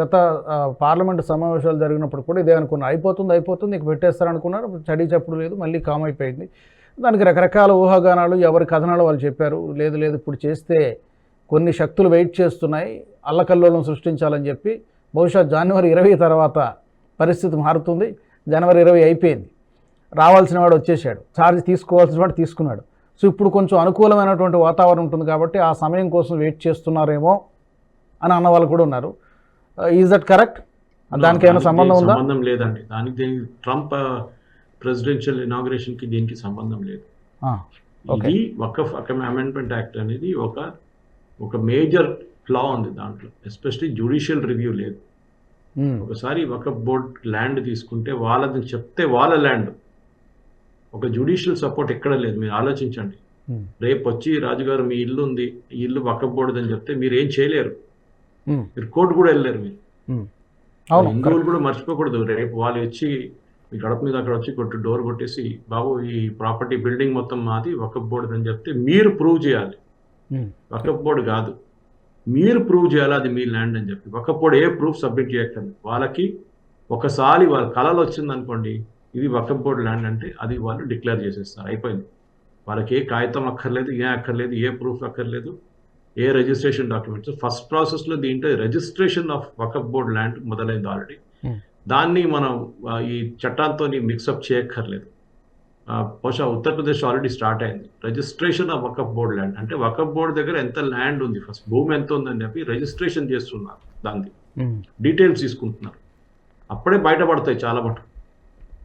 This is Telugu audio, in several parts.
గత పార్లమెంట్ సమావేశాలు జరిగినప్పుడు కూడా ఇదే అనుకున్నారు అయిపోతుంది అయిపోతుంది ఇక పెట్టేస్తారనుకున్నారు. చడి చప్పుడు లేదు మళ్ళీ కామ్ అయిపోయింది. దానికి రకరకాల ఊహాగానాలు ఎవరి కథనాలు వాళ్ళు చెప్పారు. లేదు లేదు ఇప్పుడు చేస్తే కొన్ని శక్తులు వెయిట్ చేస్తున్నాయి. అల్లకల్లోలం సృష్టించాలని చెప్పి బహుశా జనవరి ఇరవై తర్వాత పరిస్థితి మారుతుంది. జనవరి ఇరవై అయిపోయింది. రావాల్సిన వాడు వచ్చేసాడు ఛార్జ్ తీసుకోవాల్సిన వాడు తీసుకున్నాడు. సో ఇప్పుడు కొంచెం అనుకూలమైనటువంటి వాతావరణం ఉంటుంది కాబట్టి ఆ సమయం కోసం వెయిట్ చేస్తున్నారేమో అని అన్న వాళ్ళు కూడా ఉన్నారు. ఈజ్ దట్ కరెక్ట్ దానికి ఏమైనా సంబంధం ఉందా? సంబంధం లేదండి. దానికి దీనికి ట్రంప్ ప్రెసిడెన్షియల్ ఇనాగ్రేషన్కి దీనికి సంబంధం లేదు. ఇది వకఫ్ అమెండ్మెంట్ యాక్ట్ అనేది ఒక ఒక మేజర్ ఫ్లా ఉంది దాంట్లో. ఎస్పెషలీ జ్యుడిషియల్ రివ్యూ లేదు. ఉమ్, ఒకసారి వకఫ్ బోర్డ్ ల్యాండ్ తీసుకుంటే వాళ్ళది చెప్తే వాళ్ళ ల్యాండ్ ఒక జ్యుడిషియల్ సపోర్ట్ ఎక్కడ లేదు. మీరు ఆలోచించండి. ఉమ్, రేపు వచ్చి రాజుగారు మీ ఇల్లు ఉంది ఈ ఇల్లు వకఫ్ బోర్డు అని చెప్తే మీరు ఏం చేయలేరు. మీరు కోర్టు కూడా వెళ్ళలేరు మీరు. హిందువులు కూడా మర్చిపోకూడదు. రేపు వాళ్ళు వచ్చి మీ గడప మీద అక్కడ వచ్చి కొట్టి డోర్ కొట్టేసి బాబు ఈ ప్రాపర్టీ బిల్డింగ్ మొత్తం మాది వకఫ్ బోర్డు అని చెప్తే మీరు ప్రూవ్ చేయాలి. ఉమ్, వకఫ్ బోర్డు కాదు. మీరు ప్రూవ్ చేయాలి అది మీ ల్యాండ్ అని చెప్పి. వకఫ్ బోర్డు ఏ ప్రూఫ్ సబ్మిట్ చేయక్కర్లేదు. వాళ్ళకి ఒకసారి వాళ్ళ కళలు వచ్చింది అనుకోండి ఇది వకఫ్ బోర్డు ల్యాండ్ అంటే అది వాళ్ళు డిక్లేర్ చేసేస్తారు. అయిపోయింది. వాళ్ళకి ఏ కాగితం అక్కర్లేదు ఏ అక్కర్లేదు ఏ ప్రూఫ్ అక్కర్లేదు. ఏ రిజిస్ట్రేషన్ డాక్యుమెంట్స్ ఫస్ట్ ప్రాసెస్లో దీంట్లో registration of Waqf board land మొదలైంది ఆల్రెడీ Hmm. దాన్ని మనం ఈ చట్టాలతో మిక్సప్ చేయక్కర్లేదు. బహుశా ఉత్తరప్రదేశ్ ఆల్రెడీ స్టార్ట్ అయింది. Registration of Waqf board land అంటే వకఫ్ బోర్డ్ దగ్గర ఎంత ల్యాండ్ ఉంది? ఫస్ట్ భూమి ఎంత ఉందని చెప్పి రిజిస్ట్రేషన్ చేస్తున్నారు దాన్ని. డీటెయిల్స్ తీసుకుంటున్నారు. అప్పుడే బయటపడతాయి చాలా మటుకు.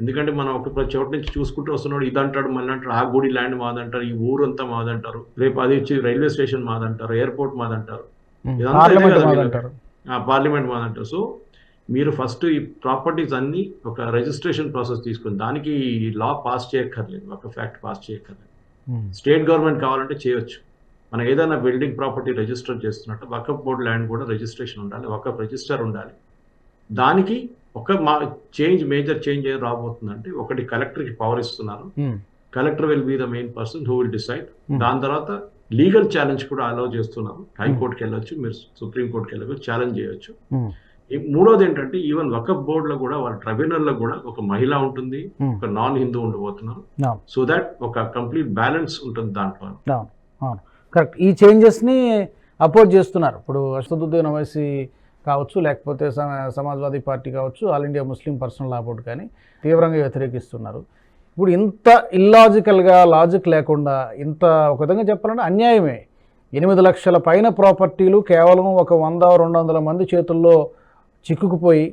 ఎందుకంటే మనం ఒక చోటు నుంచి చూసుకుంటూ వస్తున్నాడు ఇది అంటాడు మళ్ళీ అంటారు ఆ గుడి ల్యాండ్ మాదంటారు ఈ ఊరంతా మాదంటారు రేపు అది వచ్చి రైల్వే స్టేషన్ మాదంటారు ఎయిర్పోర్ట్ మాదంటారు. ఇదంతా పార్లమెంట్ మాదంటారు. సో మీరు ఫస్ట్ ఈ ప్రాపర్టీస్ అన్ని ఒక రిజిస్ట్రేషన్ ప్రాసెస్ తీసుకుని దానికి లా పాస్ చేయక్కర్లేదు ఒక ఫ్యాక్ట్ పాస్ చేయక్కర్లేదు. స్టేట్ గవర్నమెంట్ కావాలంటే చేయొచ్చు. మనం ఏదైనా బిల్డింగ్ ప్రాపర్టీ రిజిస్టర్ చేస్తున్నట్టు వకఫ్ బోర్డ్ ల్యాండ్ కూడా రిజిస్ట్రేషన్ ఉండాలి వకఫ్ రిజిస్టర్ ఉండాలి. దానికి ఒక మా చేంజ్ మేజర్ చేంజ్ ఏం రాబోతుందంటే ఒకటి కలెక్టర్కి పవర్ ఇస్తున్నారు. ఉమ్, collector will be the main person who will decide Hmm. దాని తర్వాత లీగల్ ఛాలెంజ్ కూడా అలౌ చేస్తున్నారు హైకోర్టుకి వెళ్ళొచ్చు మీరు సుప్రీం కోర్టుకి వెళ్ళవచ్చు ఛాలెంజ్ చేయొచ్చు. ఈ మూడోది ఏంటంటే ఈవెన్ వకఫ్ బోర్డ్లో కూడా వాళ్ళ ట్రైబ్యునల్లో కూడా ఒక మహిళ ఉంటుంది. ఒక నాన్ హిందూ ఉండబోతున్నారు. సో దాట్ ఒక కంప్లీట్ బ్యాలెన్స్ ఉంటుంది దాంట్లో. కరెక్ట్ ఈ చేంజెస్ని అపోజ్ చేస్తున్నారు. ఇప్పుడు అసదుద్దీన్ ఓవైసీ కావచ్చు లేకపోతే సమాజ్వాదీ పార్టీ కావచ్చు all India Muslim personal law board కానీ తీవ్రంగా వ్యతిరేకిస్తున్నారు. ఇప్పుడు ఇంత ఇల్లాజికల్గా లాజిక్ లేకుండా ఇంత ఒక విధంగా చెప్పాలంటే అన్యాయమే. ఎనిమిది లక్షల పైన ప్రాపర్టీలు కేవలం ఒక వంద రెండు వందల మంది చేతుల్లో చిక్కుకుపోయి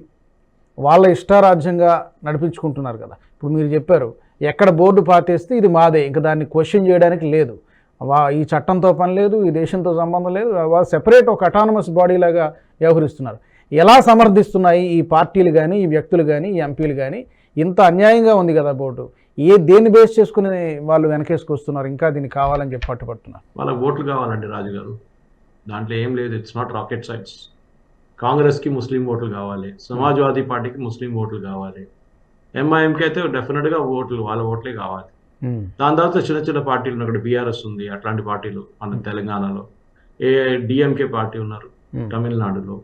వాళ్ళ ఇష్టారాజ్యంగా నడిపించుకుంటున్నారు కదా. ఇప్పుడు మీరు చెప్పారు ఎక్కడ బోర్డు పాతేస్తే ఇది మాదే ఇంకా దాన్ని క్వశ్చన్ చేయడానికి లేదు. ఈ చట్టంతో పని లేదు ఈ దేశంతో సంబంధం లేదు వాళ్ళు సెపరేట్ ఒక అటానమస్ బాడీ లాగా వ్యవహరిస్తున్నారు. ఎలా సమర్థిస్తున్నాయి ఈ పార్టీలు కానీ ఈ వ్యక్తులు కానీ ఈ ఎంపీలు కానీ ఇంత అన్యాయంగా ఉంది కదా బోర్డు. ఏ దేన్ని బేస్ చేసుకుని వాళ్ళు వెనకేసుకొస్తున్నారు? ఇంకా దీన్ని కావాలని చెప్పి పట్టుబడుతున్నారు. వాళ్ళకి ఓట్లు కావాలండి రాజు గారు దాంట్లో ఏం లేదు. ఇట్స్ నాట్ రాకెట్ సైన్స్ కాంగ్రెస్కి ముస్లిం ఓట్లు కావాలి. సమాజ్వాదీ పార్టీకి ముస్లిం ఓట్లు కావాలి. ఎంఐఎంకి అయితే డెఫినెట్గా ఓట్లు వాళ్ళ ఓట్లే కావాలి. దాని తర్వాత చిన్న చిన్న పార్టీలు ఉన్నాయి. అక్కడ బీఆర్ఎస్ ఉంది అట్లాంటి పార్టీలు మన తెలంగాణలో. ఏ డిఎంకే పార్టీ ఉన్నారు Hmm. తమిళనాడులో.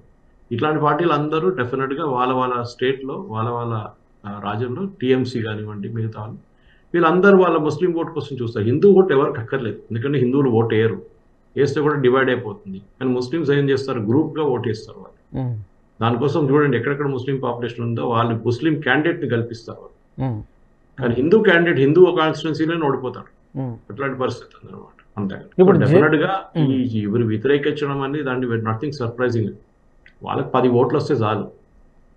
ఇట్లాంటి పార్టీలు అందరూ డెఫినెట్గా వాళ్ళ వాళ్ళ స్టేట్లో వాళ్ళ వాళ్ళ ఆ, రాజ్యంలో టీఎంసీ కానివ్వండి మిగతా వాళ్ళు. వీళ్ళందరూ వాళ్ళ ముస్లిం ఓట్ కోసం చూస్తారు. హిందూ ఓట్ ఎవరికి అక్కర్లేదు. ఎందుకంటే హిందువులు ఓట్ వేయరు. వేస్తే కూడా డివైడ్ అయిపోతుంది. కానీ ముస్లిమ్స్ ఏం చేస్తారు? గ్రూప్గా ఓట్ వేస్తారు వాళ్ళు. దానికోసం చూడండి ఎక్కడెక్కడ ముస్లిం పాపులేషన్ ఉందో వాళ్ళు ముస్లిం క్యాండిడేట్ని కల్పిస్తారు వాళ్ళు. కానీ హిందూ క్యాండిడేట్ హిందూ కాన్స్టిట్యున్సీలోనే ఓడిపోతారు అట్లాంటి పరిస్థితి అనమాట అంతే. ఇప్పుడు డెఫినెట్గా ఎవరు వ్యతిరేకించడం అనేది దాన్ని నథింగ్ సర్ప్రైజింగ్ వాళ్ళకి పది ఓట్లు వస్తే చాలు.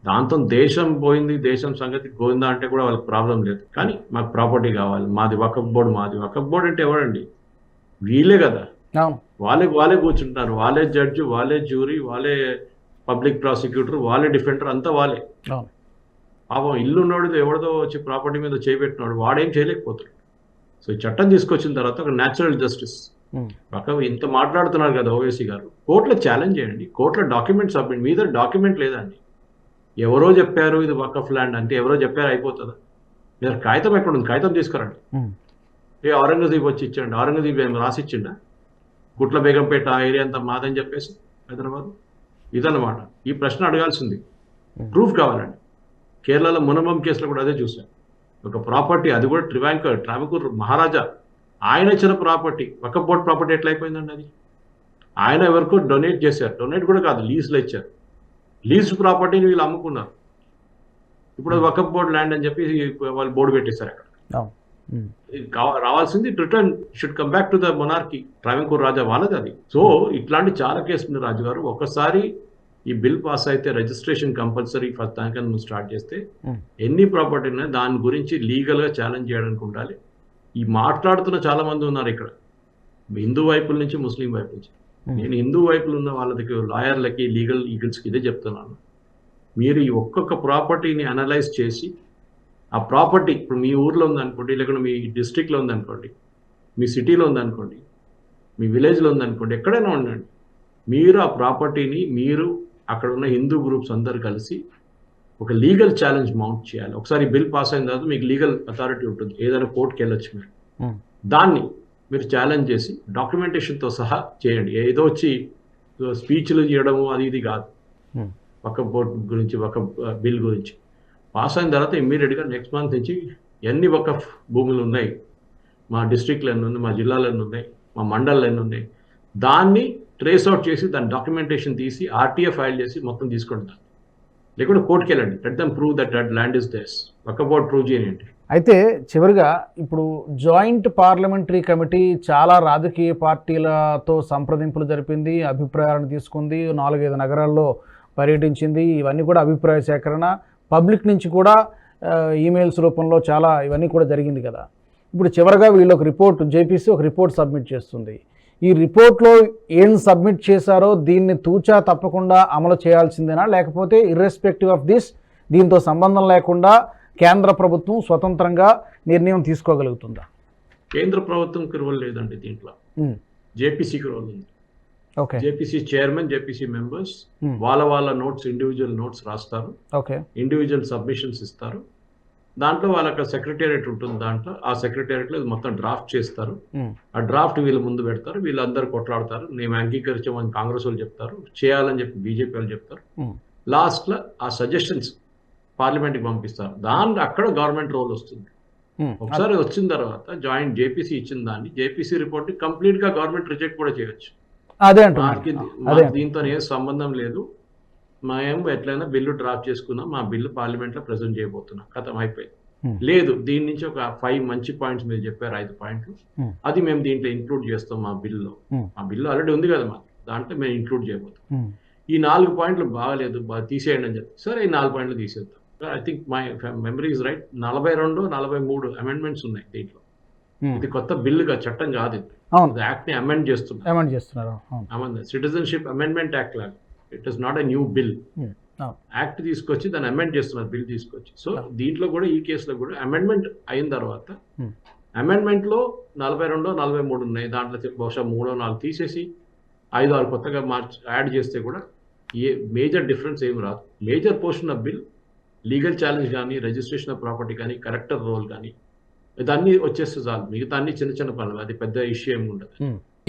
దాంతో దేశం పోయింది దేశం సంగతి పోయిందా అంటే కూడా వాళ్ళకి ప్రాబ్లం లేదు. కానీ మాకు ప్రాపర్టీ కావాలి. మాది వకఫ్ బోర్డు మాది వకఫ్ బోర్డు అంటే ఎవరండి? వీళ్ళే కదా. వాళ్ళే వాళ్ళే కూర్చుంటారు వాళ్ళే జడ్జి వాళ్ళే జ్యూరీ వాళ్ళే పబ్లిక్ ప్రాసిక్యూటర్ వాళ్ళే డిఫెండర్ అంతా వాళ్ళే. పాపం ఇల్లు ఉన్నోడు ఎవరిదో వచ్చి ప్రాపర్టీ మీద చేపెట్టినాడు వాడేం చేయలేకపోతాడు సో ఈ చట్టం తీసుకొచ్చిన తర్వాత ఒక న్యాచురల్ జస్టిస్ ఒక ఇంత మాట్లాడుతున్నారు కదా ఓవేసీ గారు. కోర్టులో ఛాలెంజ్ చేయండి. కోర్టులో డాక్యుమెంట్ సబ్మిట్ మీ దగ్గర డాక్యుమెంట్ లేదండి ఎవరో చెప్పారు ఇది వకఫ్ ల్యాండ్ అంటే ఎవరో చెప్పారు అయిపోతుందా? మీ దగ్గర కాగితం ఎక్కడ ఉంది? కాగితం తీసుకురండి. ఉమ్, ఏ ఔరంగజీబ్ వచ్చి ఇచ్చండి ఔరంగజీబ్ ఏం రాసి ఇచ్చిండా గుట్ల బేగంపేట ఆ ఏరియా అంతా మాదని చెప్పేసి హైదరాబాద్? ఇదన్నమాట. ఈ ప్రశ్న అడగాల్సింది. ప్రూఫ్ కావాలండి. కేరళలో మునమం కేసులో కూడా అదే చూసాం ఒక ప్రాపర్టీ అది కూడా ట్రివాంకర్ ట్రావెంకూర్ మహారాజా ఆయన ఇచ్చిన ప్రాపర్టీ ఒక బోర్డ్ ప్రాపర్టీ ఎట్లా అయిపోయిందండి అది? ఆయన ఎవరికో డొనేట్ చేశారు. డొనేట్ కూడా కాదు లీజ్లో ఇచ్చారు. లీజ్ ప్రాపర్టీని వీళ్ళు అమ్ముకున్నారు. ఇప్పుడు అది వకఫ్ బోర్డ్ ల్యాండ్ అని చెప్పి వాళ్ళు బోర్డు పెట్టేశారు అక్కడ. రావాల్సింది return should come back to the monarchy Travancore Raja వాళ్ళది అది. సో ఇట్లాంటి చాలా కేసులు ఉన్నాయి రాజు గారు ఒకసారి ఈ బిల్ పాస్ అయితే రిజిస్ట్రేషన్ కంపల్సరీ ఫస్ట్ దానికన్నా నువ్వు స్టార్ట్ చేస్తే Hmm. ఎన్ని ప్రాపర్టీ ఉన్నాయి దాని గురించి లీగల్గా ఛాలెంజ్ చేయడానికి ఉండాలి. ఈ మాట్లాడుతున్న చాలా మంది ఉన్నారు ఇక్కడ. హిందూ వైపుల నుంచి ముస్లిం వైపు నుంచి. Hmm. నేను హిందూ వైపులు ఉన్న వాళ్ళకి లాయర్లకి లీగల్ ఈగల్స్కి ఇదే చెప్తున్నాను. మీరు ఈ ఒక్కొక్క ప్రాపర్టీని అనలైజ్ చేసి ఆ ప్రాపర్టీ ఇప్పుడు మీ ఊర్లో ఉందనుకోండి లేకుంటే మీ డిస్ట్రిక్ట్లో ఉందనుకోండి మీ సిటీలో ఉందనుకోండి మీ విలేజ్లో ఉందనుకోండి ఎక్కడైనా ఉండండి. మీరు ఆ ప్రాపర్టీని మీరు అక్కడ ఉన్న హిందూ గ్రూప్స్ అందరు కలిసి ఒక లీగల్ ఛాలెంజ్ మౌంట్ చేయాలి. ఒకసారి బిల్ పాస్ అయిన తర్వాత మీకు లీగల్ అథారిటీ ఉంటుంది. ఏదైనా కోర్టుకి వెళ్ళొచ్చు మీరు. Hmm. దాన్ని మీరు ఛాలెంజ్ చేసి డాక్యుమెంటేషన్తో సహా చేయండి. ఏదో వచ్చి స్పీచ్లు చేయడము అది ఇది కాదు. Hmm. ఒక బోర్డు గురించి ఒక బిల్ గురించి. పాస్ అయిన తర్వాత ఇమ్మీడియట్గా నెక్స్ట్ మంత్ నుంచి ఎన్ని ఒక భూములు ఉన్నాయి? మా డిస్ట్రిక్ట్లో ఎన్ని ఉన్నాయి? మా జిల్లాలో ఎన్ని ఉన్నాయి? మా మండల్లో ఎన్ని ఉన్నాయి? దాన్ని ట్రేస్ అవుట్ చేసి దాని డాక్యుమెంటేషన్ తీసి ఆర్టీఏ ఫైల్ చేసి మొత్తం తీసుకోండి లేకుంటే కోర్టుకి వెళ్ళండి. Let them prove that that land is theirs ఒక బోర్డ్ ప్రూవ్ చేయండి అయితే చివరిగా ఇప్పుడు జాయింట్ పార్లమెంటరీ కమిటీ చాలా రాజకీయ పార్టీలతో సంప్రదింపులు జరిపింది అభిప్రాయాలను తీసుకుంది నాలుగైదు నగరాల్లో పర్యటించింది. ఇవన్నీ కూడా అభిప్రాయ సేకరణ. పబ్లిక్ నుంచి కూడా ఈమెయిల్స్ రూపంలో చాలా ఇవన్నీ కూడా జరిగింది కదా. ఇప్పుడు చివరిగా వీళ్ళు ఒక రిపోర్ట్ జేపీసీ ఒక రిపోర్ట్ సబ్మిట్ చేస్తుంది. ఈ రిపోర్ట్లో ఏం సబ్మిట్ చేశారో దీన్ని తూచా తప్పకుండా అమలు చేయాల్సిందేనా? లేకపోతే ఇర్రెస్పెక్టివ్ ఆఫ్ దిస్ దీంతో సంబంధం లేకుండా కేంద్ర ప్రభుత్వం స్వతంత్రంగా నిర్ణయం తీసుకోగలుగుతుందా? కేంద్ర ప్రభుత్వంకి రోల్ లేదండి దీంట్లో. ఉమ్, జేపీసీకి రోల్ ఉంది. Okay JPC chairman JPC members Hmm. వాళ్ళ వాళ్ళ నోట్స్ ఇండివిజువల్ నోట్స్ రాస్తారు. ఓకే ఇండివిజువల్ సబ్మిషన్స్ ఇస్తారు. దాంట్లో వాళ్ళకి సెక్రటేరియట్ ఉంటుంది దాంట్లో. ఆ సెక్రటేరియట్లో మొత్తం డ్రాఫ్ట్ చేస్తారు. ఆ డ్రాఫ్ట్ వీళ్ళు ముందు పెడతారు. వీళ్ళందరూ కొట్లాడతారు. మేము అంగీకరించమని కాంగ్రెస్ వాళ్ళు చెప్తారు. చేయాలని చెప్పి బీజేపీ వాళ్ళు చెప్తారు. లాస్ట్లో ఆ సజెషన్స్ పార్లమెంట్కి పంపిస్తారు. దాంట్లో అక్కడ గవర్నమెంట్ రోల్ వస్తుంది. ఒకసారి వచ్చిన తర్వాత జాయింట్ జేపీసీ ఇచ్చిన దాన్ని జేపీసీ రిపోర్ట్ కంప్లీట్గా గవర్నమెంట్ రిజెక్ట్ కూడా చేయొచ్చు. దీంతో ఏ సంబంధం లేదు. మేము ఎట్లయినా బిల్లు డ్రాఫ్ట్ చేసుకున్నాం మా బిల్లు పార్లమెంట్లో ప్రెజెంట్ చేయబోతున్నాం. కథం అయిపోయింది. లేదు దీని నుంచి ఒక ఫైవ్ మంచి పాయింట్స్ మీరు చెప్పారు ఐదు పాయింట్లు. అది మేము దీంట్లో ఇంక్లూడ్ చేస్తాం మా బిల్లులో. మా బిల్లు ఆల్రెడీ ఉంది కదా మాకు. దాంట్లో మేము ఇంక్లూడ్ చేయబోతాం ఈ నాలుగు పాయింట్లు బాగాలేదు బాగా తీసేయండి అని చెప్పి. సరే ఈ నాలుగు పాయింట్లు తీసేద్దాం. I think my memory is right నలభై రెండు నలభై మూడు అమెండ్మెంట్స్ ఉన్నాయి దీంట్లో. ఇది కొత్త బిల్లుగా చట్టం కాదు ఇది. యాక్ట్ని అమెండ్ చేస్తున్నారు. సిటిజన్షిప్ అమెండ్మెంట్ యాక్ట్ లాగా. It is not a new bill act తీసుకొచ్చి దాన్ని అమెండ్ చేస్తున్నారు బిల్ తీసుకొచ్చి. సో. దీంట్లో కూడా ఈ కేసులో కూడా అమెండ్మెంట్ అయిన తర్వాత Hmm. అమెండ్మెంట్లో నలభై రెండో నలభై మూడు ఉన్నాయి. దాంట్లో బహుశా మూడో నాలుగు తీసేసి ఐదు ఆరు కొత్తగా మార్చి యాడ్ చేస్తే కూడా ఏ మేజర్ డిఫరెన్స్ ఏమి రాదు. Major portion of bill legal challenge కానీ రిజిస్ట్రేషన్ ఆఫ్ ప్రాపర్టీ కానీ కరెక్టర్ రోల్ కానీ ఇదన్నీ వచ్చేస్తే చాలు. మిగతా అన్ని చిన్న చిన్న పనులు. అది పెద్ద ఇష్యూ ఏమి ఉండదు. ఉమ్.